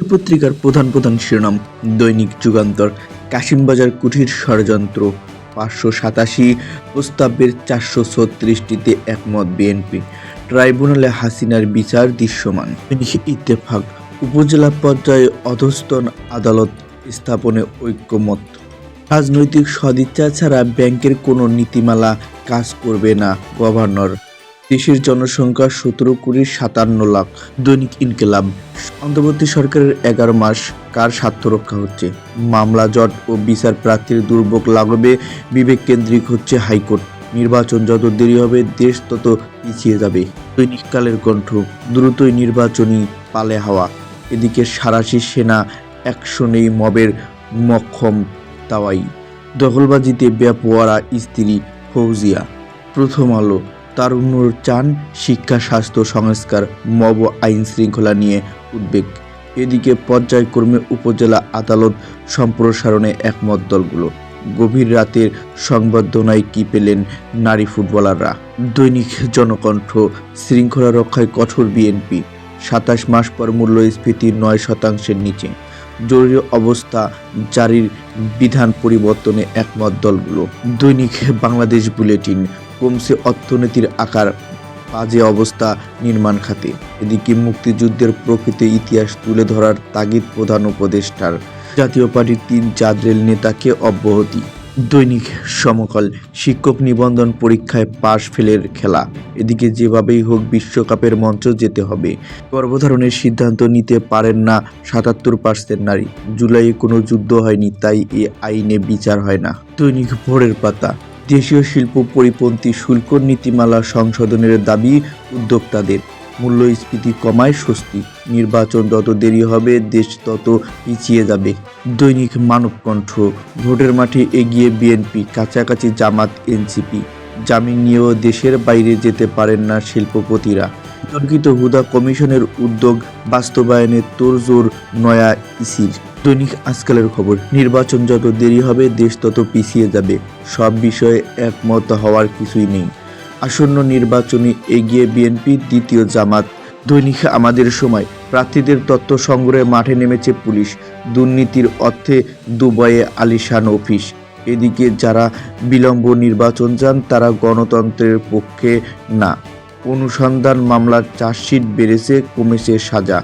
পত্রিকার প্রধান প্রধান শিরোনাম, দৈনিক যুগান্তর, কাশিমবাজার কুঠির ষড়যন্ত্র, পাঁচশো সাতাশি প্রস্তাবের চারশো ছত্রিশটিতে একমত বিএনপি, ট্রাইব্যুনালে হাসিনার বিচার দৃশ্যমান। ইত্তেফাক, উপজেলা পর্যায়ে অধস্তন আদালত স্থাপনে ঐক্যমত। রাজনৈতিক সদিচ্ছা ছাড়া ব্যাংকের কোনো নীতিমালা কাজ করবে না গভর্নর। দেশের জনসংখ্যা সতেরো কোটি সাতান্ন লাখ। দৈনিক ইনকেলাব। অন্তর্বর্তী সরকারের এগারো মাস কার স্বার্থ রক্ষা হচ্ছে? মামলা জট ও বিচার প্রার্থীর দুর্ভোগ লাগবে বিবেক কেন্দ্রিক হচ্ছে হাইকোর্ট। নির্বাচন যত দেরি হবে, দেশ তত পিছিয়ে যাবে। দৈনিক কালের কণ্ঠ, দ্রুতই নির্বাচনী পালে হাওয়া। এদিকে সারাশি সেনা অ্যাকশনেই মবের মক্ষম তাওয়াই দখলবাজিতে বেপোয়ারা স্ত্রী ফৌজিয়া। প্রথম আলো। তারুণ্যর চান, শিক্ষা, স্বাস্থ্য, সংস্কার, মব আইন শৃঙ্খলা নিয়ে উদ্বেগ। এদিকে পর্যায়ক্রমে উপজেলা আদালত সম্প্রসারণে একমত দলগুলো। গভীর রাতের সংবর্ধনায় কি পেলেন নারী ফুটবলাররা? দৈনিক জনকণ্ঠ, শৃঙ্খলা রক্ষায় কঠোর বিএনপি। সাতাশ মাস পর মূল্যস্ফীতি নয় শতাংশের নিচে। জরুরি অবস্থা জারির বিধান পরিবর্তনে একমত দলগুলো। দৈনিক বাংলাদেশ বুলেটিন কমছে অর্থনীতির আকার, বাজে অবস্থা নির্মাণ খাতে। এদিকে মুক্তিযুদ্ধের প্রকৃত ইতিহাস তুলে ধরার তাগিদ প্রধান উপদেষ্টার। জাতীয় পার্টির তিন চাঁদ রেল নেতাকে অব্যাহতি। দৈনিক সমকাল শিক্ষক নিবন্ধন পরীক্ষায় পাশ ফেলের খেলা। এদিকে যেভাবেই হোক বিশ্বকাপের মঞ্চ যেতে হবে। গর্ভধারণের সিদ্ধান্ত নিতে পারেন না সাতাত্তর পার্সেন্ট নারী। জুলাইয়ে কোনো যুদ্ধ হয়নি, তাই এ আইনে বিচার হয় না। দৈনিক ভোরের পাতা। দেশীয় শিল্প পরিপন্থী শুল্ক নীতিমালা সংশোধনের দাবি উদ্যোক্তাদের। মূল্যস্ফীতি কমায় স্বস্তি। নির্বাচন যত দেরি হবে, দেশ তত পিছিয়ে যাবে। দৈনিক মানবকণ্ঠ, ভোটের মাঠে এগিয়ে বিএনপি, কাছাকাছি জামাত, এনসিপি। জামিন নিয়েও দেশের বাইরে যেতে পারেন না শিল্পপতিরা। বিতর্কিত হুদা কমিশনের উদ্যোগ বাস্তবায়নে তোড়জোড় নয়া ইসির। দৈনিক আজকালের খবর, নির্বাচন যত দেরি হবে, দেশ তত পিছিয়ে যাবে। সব বিষয়ে একমত হওয়ার কিছুই নেই। আসন্ন নির্বাচনে এগিয়ে বিএনপি দ্বিতীয় জামাত। দৈনিক আমাদের সময়, প্রার্থীদের তথ্য সংগ্রহে মাঠে নেমেছে পুলিশ। দুর্নীতির অর্থে দুবাইয়ে আলিশান অফিস। এদিকে যারা বিলম্ব নির্বাচন চান, তারা গণতন্ত্রের পক্ষে না। অনুসন্ধান মামলার চার্জশিট বেড়েছে, কমেছে সাজা।